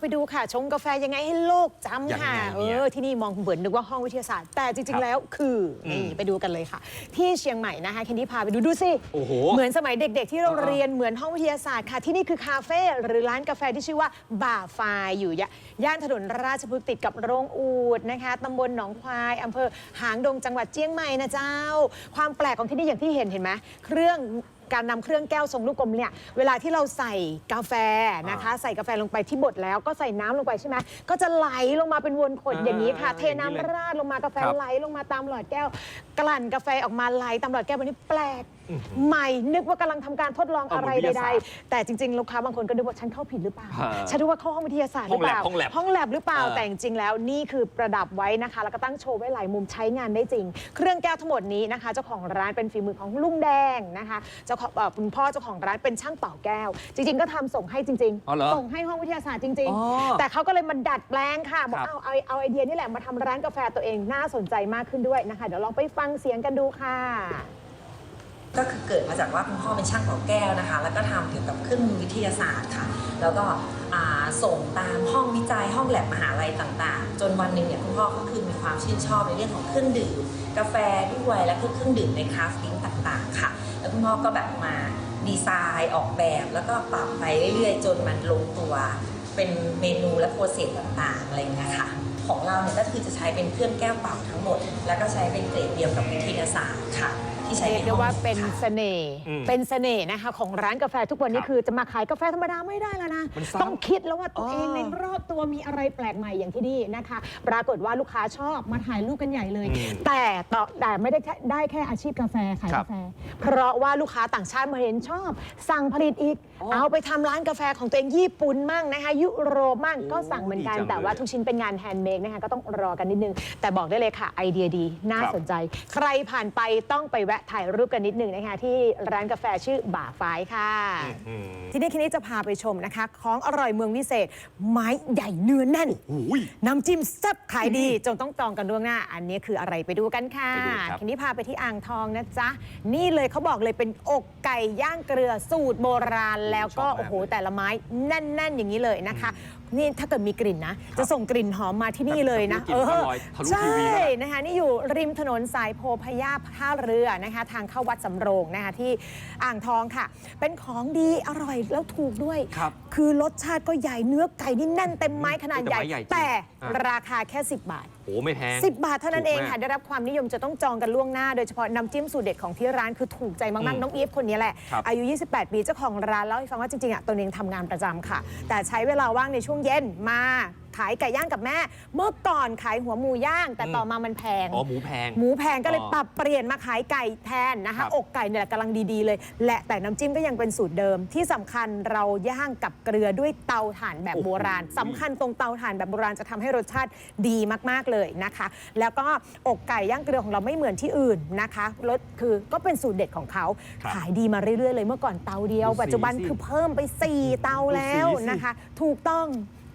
ไปดูค่ะ ชงกาแฟยังไงให้โลกจำค่ะ ยังไงเอเนี่ยอ ที่นี่มองเหมือนนึกว่าห้องวิทยาศาสตร์ แต่จคริรังบๆแล้วคืออมนี่ไปดูกันเลยค่ะ ที่เชียงใหม่นะคะแคนดี้พาไปดูดูสิ โอ้โหเหมือนสมัยเด็ก ๆ ที่เราอ่าๆเรียนเหมือนห้องวิทยาศาสตร์ค่ะ ที่นี่คือคาเฟ่หรือร้านกาแฟที่ชื่อว่าบ่าไฟอยู่ย่าย่านถนนราชพฤกษ์ติดกับโรงอูดนะคะตำบลหนองควายอำเภอหางดงจังหวัดเจียงใหม่นะเจ้า ความแปลกของที่นี่อย่างที่เห็นเห็นไหมเครื่อง การนำเครื่องแก้วทรงลูกกลมเนี่ยเวลาที่เราใส่กาแฟนะคะ ใส่กาแฟลงไปที่บดแล้วก็ใส่น้ำลงไปใช่ไหมก็จะไหลลงมาเป็นวนขดอ่าอย่างนี้ค่ะ เทอย่างนี้น้ำเลยราดลงมากาแฟครับไหลลงมาตามหลอดแก้ว กลั่นกาแฟออกมาไหลตามหลอดแก้วแบบนี้แปลกใหม่นึกว่ากำลังทำการทดลองเอาอะไรเหมือนวิทยาใดศาสตร์ๆแต่จริงๆ ลูกค้าบางคนก็นึกว่าฉันเข้าผิดหรือเปล่าฮะฉันนึกว่าเข้าห้องวิทยาศาสตร์หรือเปล่า ห้องแลบห้องแลบหรือเปล่าเออแต่จริงๆ แล้วนี่คือประดับไว้นะคะ แล้วก็ตั้งโชว์ไว้หลายมุมใช้งานได้จริง เครื่องแก้วทั้งหมดนี้นะคะ เจ้าของร้านเป็นฝีมือของลุงแดงนะคะ เจ้าของเอ่อคุณพ่อเจ้าของร้านเป็นช่างเป่าแก้ว จริง ๆ ก็ทำส่งให้จริงอ๋อเหรอส่งให้ห้องวิทยาศาสตร์จริง อ๋อๆ แต่เขาก็เลยมาดัดแปลงค่ะบอกครับ เอาเอาเอาไอเดียนี่แหละมาทำร้านกาแฟตัวเองน่าสนใจมากขึ้นด้วยนะคะ เดี๋ยวลองไปฟังเสียงกันดูค่ะ ก็คือเกิดมาจากว่าคุณพ่อเป็นช่างเป่าแก้วนะคะ แล้วก็ทำเกี่ยวกับเครื่องมือวิทยาศาสตร์ค่ะ แล้วก็อ่า ส่งตามห้องวิจัยห้องแลบมหาลัยต่างๆ จนวันหนึ่งเนี่ยคุณพ่อก็คือมีความชื่นชอบในเรื่องของเครื่องดื่ม กาแฟด้วยและเครื่องดื่มในคราฟติ้งต่างๆ ค่ะ แล้วคุณพ่อก็แบบมาดีไซน์ออกแบบแล้วก็ปรับไปเรื่อยๆ จนมันลงตัวเป็นเมนูและโปรเซสต่างๆอะไรเงี้ยค่ะของเราเนี่ยก็คือจะใช้เป็นเครื่องแก้วเปล่าทั้งหมด แล้วก็ใช้เป็นเกรดเดียวกับวิทยาศาสตร์ค่ะ ที่ใช้เรียในกได้ห้องว่าเป็นค่ะ เสน่ห์อืมเป็นเสน่ห์นะคะของร้านกาแฟทุกวันนี้ครับคือจะมาขายกาแฟธรรมดาไม่ได้แล้วนะมันซ้ำต้องคิดแล้วว่าตัวเองอ๋อในรอบตัวมีอะไรแปลกใหม่อย่างที่นี่นะคะ ปรากฏว่าลูกค้าชอบมาถ่ายรูปกันใหญ่เลย อืมแต่ต่อแต่ไม่ได้แค่ได้แค่อาชีพกาแฟขายครับ กาแฟ เพราะว่าลูกค้าต่างชาติมาเห็นชอบ สั่งผลิตอีกอ๋อเอาไปทำร้านกาแฟของตัวเองญี่ปุ่นมั่งนะคะยุโรปมั่งก็สั่งเหมือนกันดีจังแต่ว่าเลย ทุกชิ้นเป็นงานแฮนด์เมดนะคะก็ต้องรอกันนิดนึง แต่บอกได้เลยค่ะไอเดียดีน่าครับสนใจ ใครผ่านไปต้องไปแวะถ่ายรูปกันนิดนึงนะคะ ที่ร้านกาแฟชื่อบ่าฟ้ายค่ะอืมที่นี่คินี้จะพาไปชมนะคะ ของอร่อยเมืองวิเศษ ไม้ใหญ่เนื้อแน่นโอ้ย น้ำจิ้มแซ่บขายดี จนต้องจองกันล่วงหน้า อันนี้คืออะไรไปดูกันค่ะไปดูครับ ทีนี้พาไปที่อ่างทองนะจ๊ะ นี่เลยเขาบอกเลยเป็นอกไก่ย่างเกลือสูตรโบราณแล้วก็ชอบมากโอ้โหแต่ละไม้แน่น ๆ อย่างนี้เลยนะคะ นี่ถ้าเกิดมีกลิ่นนะ จะส่งกลิ่นหอมมาที่นี่เลยนะ กลิ่นก็ลอยทะลุทีวีใช่แล้วนะนะคะนี่อยู่ริมถนนสายโพพยาท่าเรือนะคะทางเข้าวัดสำโรงนะคะที่อ่างทองค่ะ เป็นของดีอร่อยแล้วถูกด้วย ครับ คือรสชาติก็ใหญ่เนื้อไก่นี่แน่นเต็มไม้ขนาดใหญ่ แต่ไม้ใหญ่จริงแต่อะ ราคาแค่ 10 บาท โอ้ไม่แพง 10 บาทเท่านั้นเองถูกมากค่ะได้รับความนิยมจะต้องจองกันล่วงหน้า โดยเฉพาะน้ำจิ้มสูตรเด็ดของที่ร้านคือถูกใจมาก อืมๆน้องอีฟคนนี้แหละ ครับ อายุ 28 ปีเจ้าของร้านเล่าให้ฟังว่าจริง ๆ อะตัวเองทำงานประจำค่ะ แต่ใช้เวลาว่างในช่วงเย็นมา ขายไก่ย่างกับแม่ เมื่อก่อนขายหัวหมูย่าง แต่อืมต่อมามันแพง อ๋อหมูแพง หมูแพงก็เลยอ๋อปรับเปลี่ยนมาขายไก่แทนนะครัคะบ อกไก่เนี่ยแหละกำลังดีๆเลย และแต่น้ำจิ้มก็ยังเป็นสูตรเดิม ที่สำคัญเราย่างกับเกลือด้วยเตาถ่านแบบโบราณโอ้โหสำคัญตรงเตาถ่านแบบโบราณจะทำให้รสชาติดีมากๆเลยนะคะ แล้วก็อกไก่ย่างเกลือของเราไม่เหมือนที่อื่นนะคะรสคือก็เป็นสูตรเด็ดของเขาครับขายดีมาเรื่อยๆเลยเมื่อก่อนเตาเดียว ดูสีปัจจุบันสิ คือเพิ่มไป4เตาแล้วดูสีสินะคะ ถูกต้อง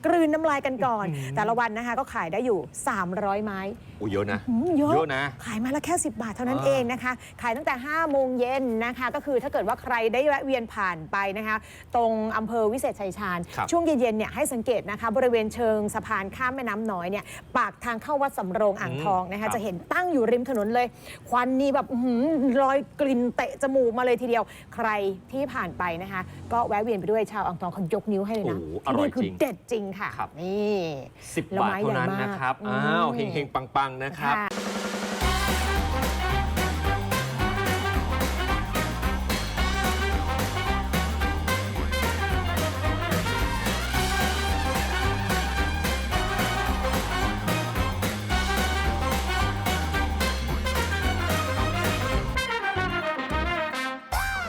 กลืนน้ำลายกันก่อน แต่ละวันนะคะก็ขายได้อยู่ 300 ไม้ โอ้เยอะนะ อืมเยอะเยอะนะ ขายมาละแค่ 10 บาทเท่านั้นอ่า เองนะคะ ขายตั้งแต่ 5 โมงเย็นนะคะ ก็คือถ้าเกิดว่าใครได้แวะเวียนผ่านไปนะคะ ตรงอำเภอวิเศษชัยชาญ ครับช่วงเย็นๆเนี่ยให้สังเกตนะคะ บริเวณเชิงสะพานข้ามแม่น้ำน้อยเนี่ยปากทางเข้าวัดสำโรงอ่างทองนะครัคะ บ จะเห็นตั้งอยู่ริมถนนเลย ควันนี่แบบอื้อหือลอยกลิ่นเตะจมูกมาเลยทีเดียว ใครที่ผ่านไปนะคะ ก็แวะเวียนไปด้วยชาวอ่างทองเขายกนิ้วให้เลยนะโอ้โหที่นี่อร่อยคือจริง เด็ดจริงค่ะ ครับ นี่สิบแล้วบาทไม้เท่านั้นใหญ่มากนะครับอืมอ้าว เฮงๆ ปัง ๆ นะครับ ค่ะ